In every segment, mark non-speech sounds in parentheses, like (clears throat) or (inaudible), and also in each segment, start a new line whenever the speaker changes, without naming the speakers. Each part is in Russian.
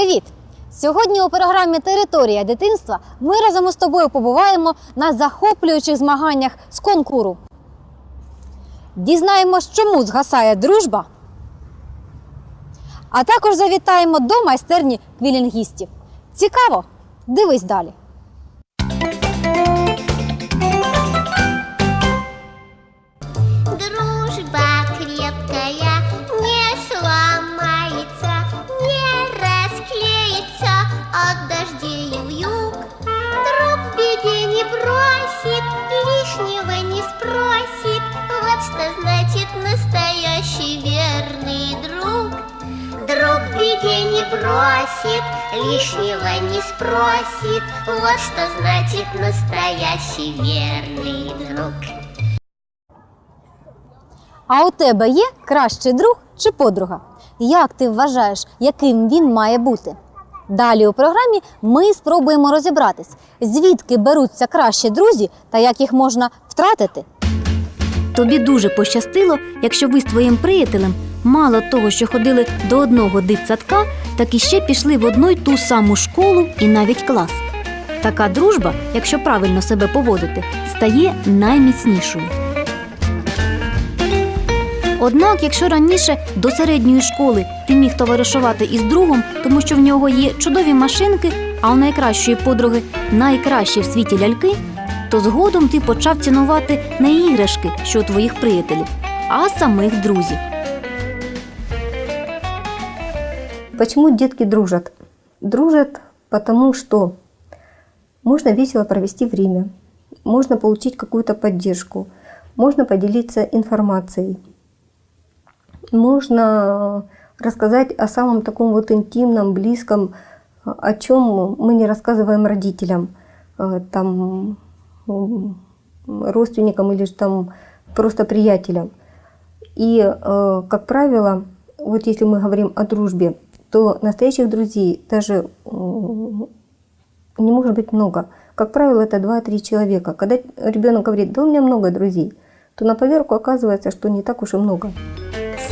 Привіт! Сьогодні у програмі Територія дитинства ми разом із тобою побуваємо на захоплюючих змаганнях з конкуру. Дізнаємось, чому згасає дружба. А також завітаємо до майстерні квілінгістів. Цікаво! Дивись далі.
Настоящий верный друг. Друг в беде не бросит, лишнего не спросит. Вот что значит настоящий верный друг.
А у тебе є кращий друг чи подруга? Як ти вважаєш, яким він має бути? Далі у програмі ми спробуємо розібратись, звідки беруться кращі друзі та як їх можна втратити.
Тобі дуже пощастило, якщо ви з твоїм приятелем мало того, що ходили до одного дитсадка, так і ще пішли в одну й ту саму школу і навіть клас. Така дружба, якщо правильно себе поводити, стає найміцнішою. Однак, якщо раніше до середньої школи ти міг товаришувати із другом, тому що в нього є чудові машинки, а у найкращої подруги найкращі в світі ляльки, то згодом ти почав цінувати не іграшки, що у твоїх приятелів, а самих друзів.
Почему детки дружат? Дружат потому, что можно весело провести время, можно получить какую-то поддержку, можно поделиться информацией, можно рассказать о самом таком вот интимном, близком, о чем мы не рассказываем родителям, э, там, м, родственникам или же там просто приятелям. И, э, как правило, вот если мы говорим о дружбе, то настоящих друзей даже м, не может быть много. Как правило, это 2-3 человека. Когда ребенок говорит, да у меня много друзей, то на поверку оказывается, что не так уж и много.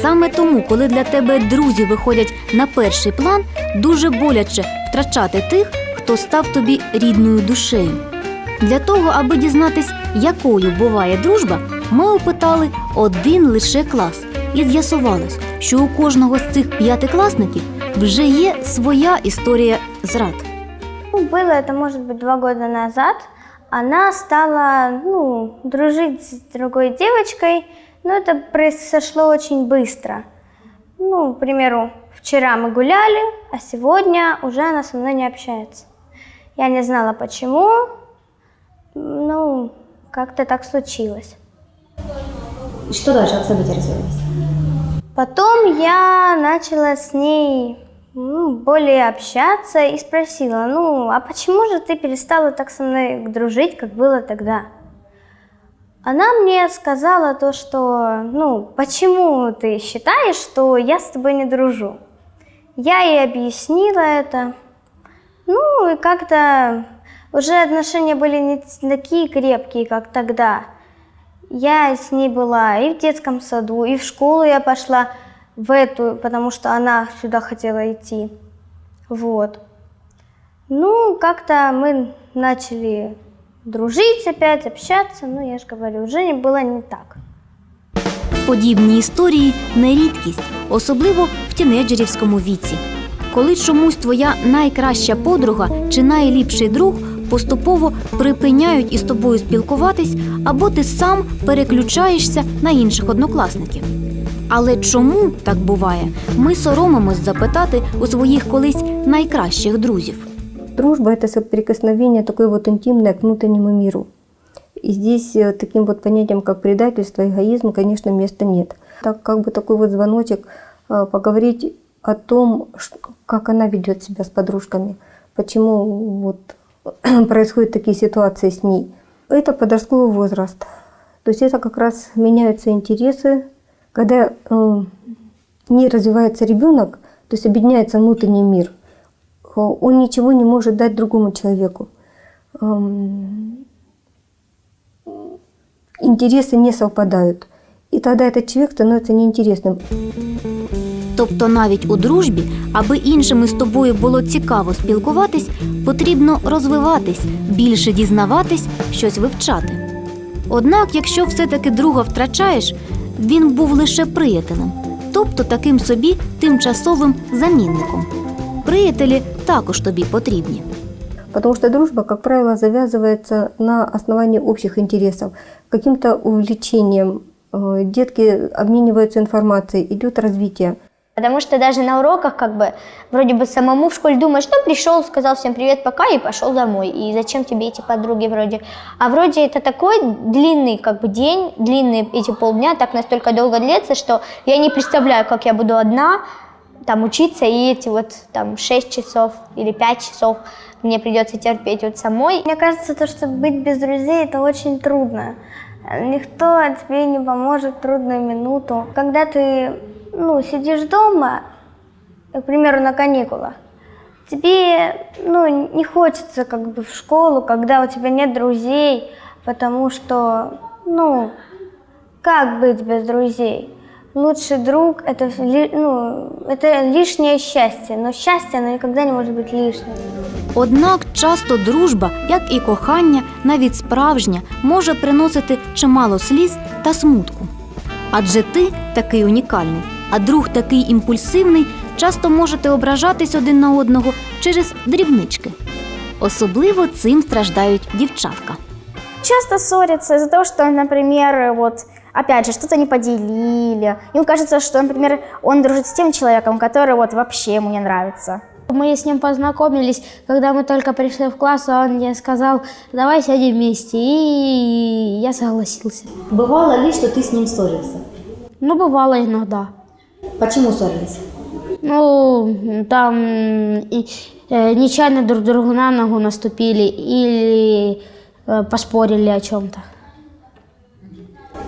Саме тому, коли для тебе друзі виходять на перший план, дуже боляче втрачати тих, хто став тобі рідною душею. Для того, аби дізнатись, якою буває дружба, ми опитали один лише клас, і з'ясувалось, що у кожного з цих п'ятикласників вже є своя історія зрад.
Ну, было это, может быть, два года назад. Она стала, ну, дружить с другой девочкой, но это произошло очень быстро. Ну, к примеру, вчера мы гуляли, а сегодня уже она со мной не общается. Я не знала почему, ну, как-то так случилось.
Що далі як события розвивалися?
Потом я начала с ней ну, более общаться и спросила, ну, а почему же ты перестала так со мной дружить, как было тогда? Она мне сказала то, что, ну, почему ты считаешь, что я с тобой не дружу? Я ей объяснила это. Ну, и как-то уже отношения были не такие крепкие, как тогда. Я с ней была и в детском саду, и в школу я пошла в эту, потому что она сюда хотела идти. Вот. Ну, как-то мы начали дружить опять, общаться, ну, я же говорю, уже не было не так.
Подібні історії не рідкість, особливо в тінейджерівському віці. Коли чомусь твоя найкраща подруга чи найліпший друг поступово припиняють із тобою спілкуватись, або ти сам переключаєшся на інших однокласників. Але чому так буває, ми соромимось запитати у своїх колись найкращих друзів.
Дружба – это соприкосновение такое вот интимное к внутреннему миру. И здесь э, таким вот понятием, как предательство, эгоизм, конечно, места нет. Так как бы такой вот звоночек э, поговорить о том, ш- как она ведет себя с подружками, почему вот (clears throat) происходят такие ситуации с ней. Это подростковый возраст. То есть это как раз меняются интересы, когда э, не развивается ребенок, то есть объединяется внутренний мир, э, он ничего не может дать другому человеку. Эм, Интересы не совпадают. И тогда этот человек становится неинтересным.
Тобто навіть у дружбі, аби іншим із тобою було цікаво спілкуватись, потрібно розвиватись, більше дізнаватись, щось вивчати. Однак, якщо все-таки друга втрачаєш, він був лише приятелем, тобто таким собі тимчасовим замінником. Приятелі також тобі потрібні.
Потому что дружба, как правило, завязывается на основании общих интересов, каким-то увлечением. Э, Детки обмениваются информацией, идет развитие.
Потому что даже на уроках как бы вроде бы самому в школе думаешь, ну пришел, сказал всем привет, пока и пошел домой. И зачем тебе эти подруги вроде? А вроде это такой длинный как бы день, длинные эти полдня, так настолько долго длится, что я не представляю, как я буду одна там учиться и эти вот там 6 часов или 5 часов мне придется терпеть вот самой. Мне кажется, то, что быть без друзей, это очень трудно. Никто тебе не поможет в трудную минуту. Когда ты ну, сидишь дома, к примеру, на каникулах, тебе ну, не хочется как бы в школу, когда у тебя нет друзей, потому что, ну, как быть без друзей? Лучший друг это, ли- ну, это лишнее счастье, но счастье оно никогда не может быть лишним.
Однак часто дружба, як і кохання, навіть справжня, може приносити чимало сліз та смутку. Адже ти такий унікальний, а друг такий імпульсивний, часто можете ображатись один на одного через дрібнички. Особливо цим страждають дівчатка.
часто ссорятся из-за того, что, например, вот, опять же, что-то не поделили. Им кажется, что, например, он дружит с тем человеком, который вот вообще ему не нравится.
Мы с ним познакомились, когда мы только пришли в класс, а он мне сказал, давай сядем вместе, и я согласился.
Бывало ли, что ты с ним ссорился?
Ну, бывало иногда.
Почему ссорились?
Ну, там и, э, нечаянно друг другу на ногу наступили или э, поспорили о чем-то.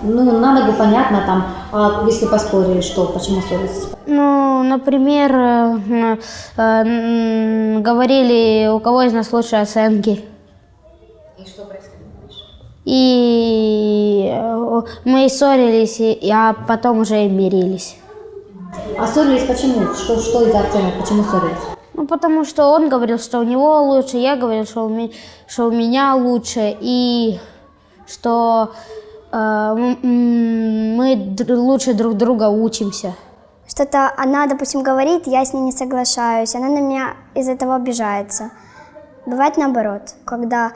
Ну, на ногу понятно там, а если поспорили, что, почему ссорились?
Ну, например, э, э, говорили, у кого из нас лучшие оценки. И что происходило И э, мы ссорились, а потом уже и мирились.
А ссорились почему? Что, что из-за оценок? Почему ссорились?
Ну, потому что он говорил, что у него лучше, я говорил, что у, ме- что у меня лучше, и что э, мы др- лучше друг друга учимся.
Что-то она, допустим, говорит, я с ней не соглашаюсь, она на меня из этого обижается. Бывает наоборот, когда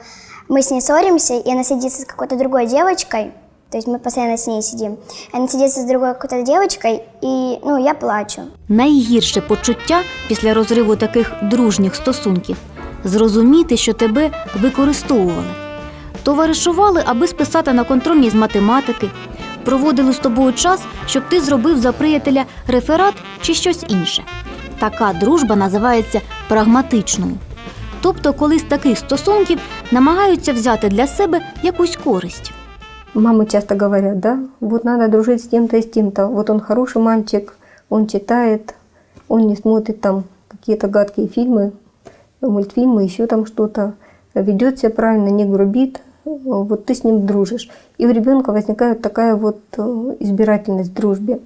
мы с ней ссоримся, и она сидится с какой-то другой девочкой, то есть мы постоянно с ней сидим, она сидится с другой какой-то девочкой, и, ну, я плачу.
Найгірше почуття після розриву таких дружніх стосунків зрозуміти, що тебе використовували. Товаришували, аби списати на контрольні з математики, проводили з тобою час, щоб ти зробив за приятеля реферат чи щось інше. Така дружба називається прагматичною. Тобто, коли з таких стосунків намагаються взяти для себе якусь користь.
Мамы часто говорят, да, вот надо дружить с тем-то и с тем-то. Вот он хороший мальчик, он читает, он не смотрит там какие-то гадкие фильмы, мультфильмы, еще там что-то, ведет себя правильно, не грубит, вот ты с ним дружишь. И у ребенка возникает такая вот э, избирательность в дружбе.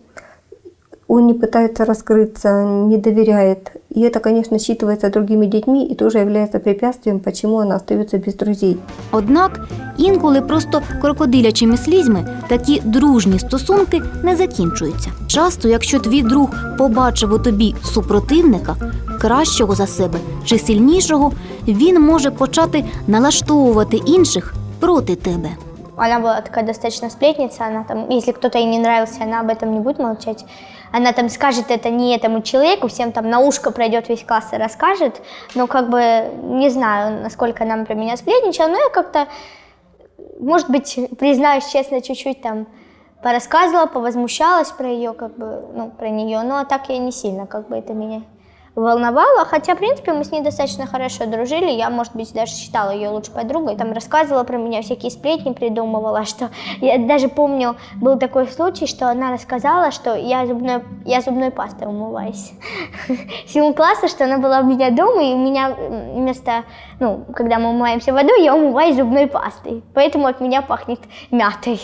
Он не пытается раскрыться, не доверяет. И это, конечно, считывается другими детьми и тоже является препятствием, почему она остается без друзей.
Однак інколи просто крокодилячими слізьми такі дружні стосунки не закінчуються. Часто, якщо твій друг побачив у тобі супротивника, кращого за себе чи сильнішого, він може почати налаштовувати інших проти тебе.
Она была такая достаточно сплетница, она там, если кто-то ей не нравился, она об этом не будет молчать. Она там скажет это не этому человеку, всем там на ушко пройдет весь класс и расскажет. Но как бы не знаю, насколько она про меня сплетничала, но я как-то, может быть, признаюсь честно, чуть-чуть там порассказывала, повозмущалась про ее, как бы, ну, про нее, но так я не сильно, как бы, это меня волновало, хотя, в принципе, мы с ней достаточно хорошо дружили, я, может быть, даже считала ее лучшей подругой, там рассказывала про меня, всякие сплетни придумывала, (laughs) что я даже помню, был такой случай, что она рассказала, что я зубной, я зубной пастой умываюсь. (laughs) Всему классу, что она была у меня дома, и у меня вместо, ну, когда мы умываемся водой, я умываюсь зубной пастой, поэтому от меня пахнет мятой.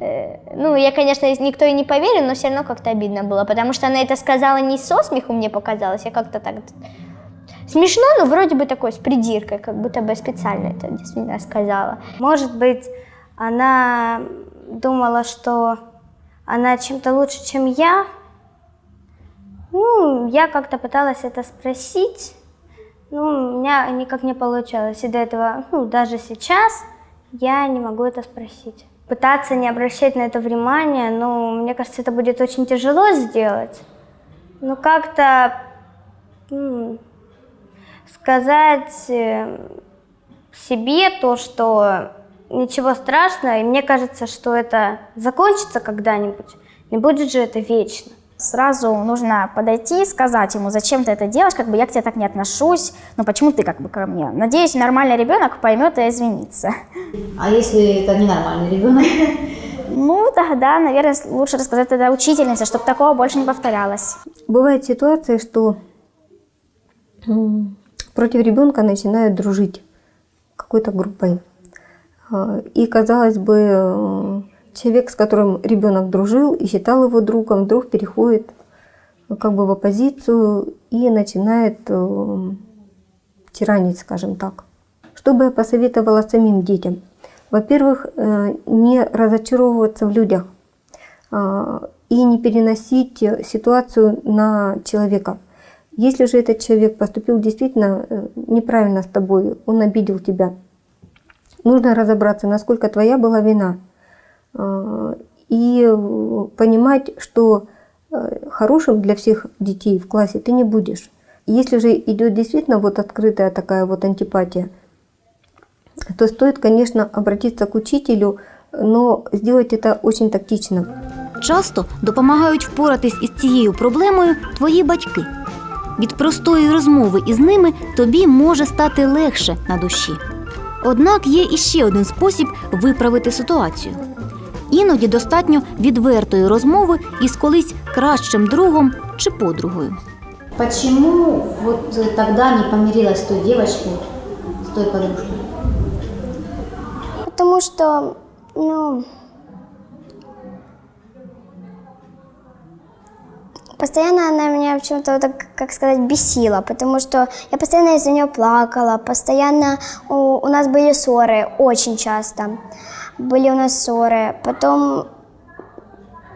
Э, ну, я, конечно, никто и не поверил, но все равно как-то обидно было, потому что она это сказала не со смеху, мне показалось, а как-то так смешно, но вроде бы такой с придиркой, как будто бы специально это действительно сказала.
Может быть, она думала, что она чем-то лучше, чем я. Ну, я как-то пыталась это спросить, ну, у меня никак не получалось. И до этого, ну, даже сейчас я не могу это спросить. Пытаться не обращать на это внимание, ну, мне кажется, это будет очень тяжело сделать. Но как-то сказать э, себе то, что ничего страшного, и мне кажется, что это закончится когда-нибудь. Не будет же это вечно.
Сразу нужно подойти и сказать ему, зачем ты это делаешь, как бы я к тебе так не отношусь, ну почему ты как бы ко мне? Надеюсь, нормальный ребенок поймет и извинится.
А если это ненормальный ребенок?
Ну, тогда, наверное, лучше рассказать это учительнице, чтобы такого больше не повторялось.
Бывают ситуации, что против ребенка начинают дружить какой-то группой. А, И, казалось бы, человек, с которым ребенок дружил и считал его другом, вдруг переходит э, как бы в оппозицию и начинает э, тиранить, скажем так. Что бы я посоветовала самим детям? Во-первых, э, не разочаровываться в людях а, и не переносить э, ситуацию на человека. Если же этот человек поступил действительно э, неправильно с тобой, он обидел тебя, нужно разобраться, насколько твоя была вина. А, И э, понимать, что э, хорошим для всех детей в классе ты не будешь. Если же идет действительно вот открытая такая вот антипатия, то стоит, конечно, обратиться к учителю, но сделать это очень тактично.
Часто допомагають впоратись із цією проблемою твої батьки. Від простої розмови із ними тобі може стати легше на душі. Однак є іще один спосіб виправити ситуацію. Іноді достатньо відвертої розмови із колись кращим другом чи подругою.
Почему вот тогда не помирилась с той девочкой, с той подружкой?
Потому что, ну, постоянно она меня в чем-то, вот так, как сказать, бесила, потому что я постоянно из-за нее плакала, постоянно у, у нас были ссоры, очень часто были у нас ссоры, потом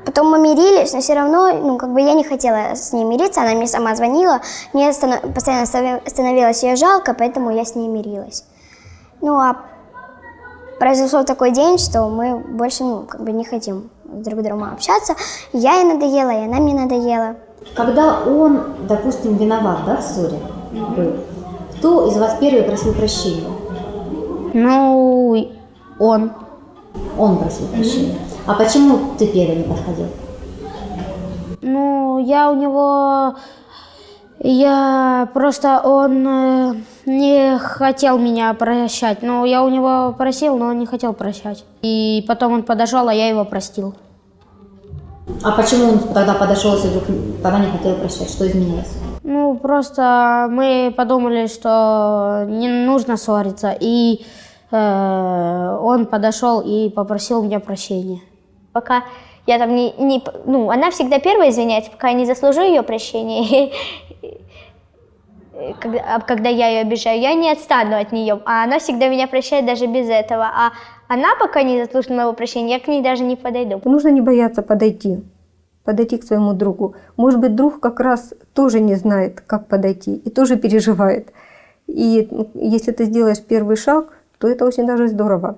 Потом мы мирились, но все равно, ну, как бы я не хотела с ней мириться, она мне сама звонила, мне станов- постоянно становилось ее жалко, поэтому я с ней мирилась. Ну, а произошел такой день, что мы больше, ну, как бы не хотим друг с другом общаться. Я ей надоела, и она мне надоела.
Когда он, допустим, виноват, да, в ссоре был, кто из вас первый просил прощения?
Ну, он.
Он просил прощения. А почему ты первый не подходил?
Ну, я у него... Я просто... Он э, не хотел меня прощать. Ну, я у него просил, но он не хотел прощать. И потом он подошел, а я его простил.
А почему он тогда подошел, если вдруг тогда не хотел прощать? Что изменилось?
Ну, просто мы подумали, что не нужно ссориться. И он подошел и попросил меня прощения.
Пока я там не, не... Ну, она всегда первая извиняется, пока я не заслужу ее прощения. (laughs) Когда, когда я ее обижаю, я не отстану от нее, а она всегда меня прощает даже без этого. А она пока не заслужит моего прощения, я к ней даже не подойду.
Нужно не бояться подойти, подойти к своему другу. Может быть, друг как раз тоже не знает, как подойти и тоже переживает. И если ты сделаешь первый шаг, то это очень даже здорово.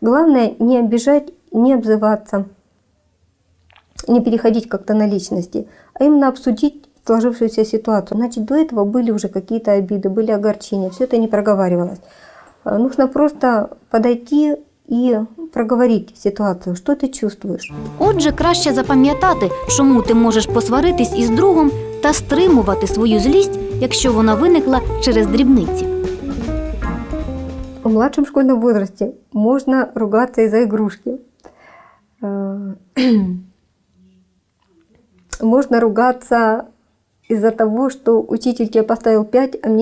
Главное не обижать, не обзываться, не переходить как-то на личности, а именно обсудить сложившуюся ситуацию. Значит, до этого были уже какие-то обиды, были огорчения, все это не проговаривалось. А, Нужно просто подойти и проговорить ситуацию, что ты чувствуешь.
Отже, краще запам'ятати, чому ти можеш посваритись із другом та стримувати свою злість, якщо вона виникла через дрібниці.
В младшем школьном возрасте можно ругаться из-за игрушки. Э, (clears throat) Можно ругаться из-за того, что учитель тебе поставил 5, а мне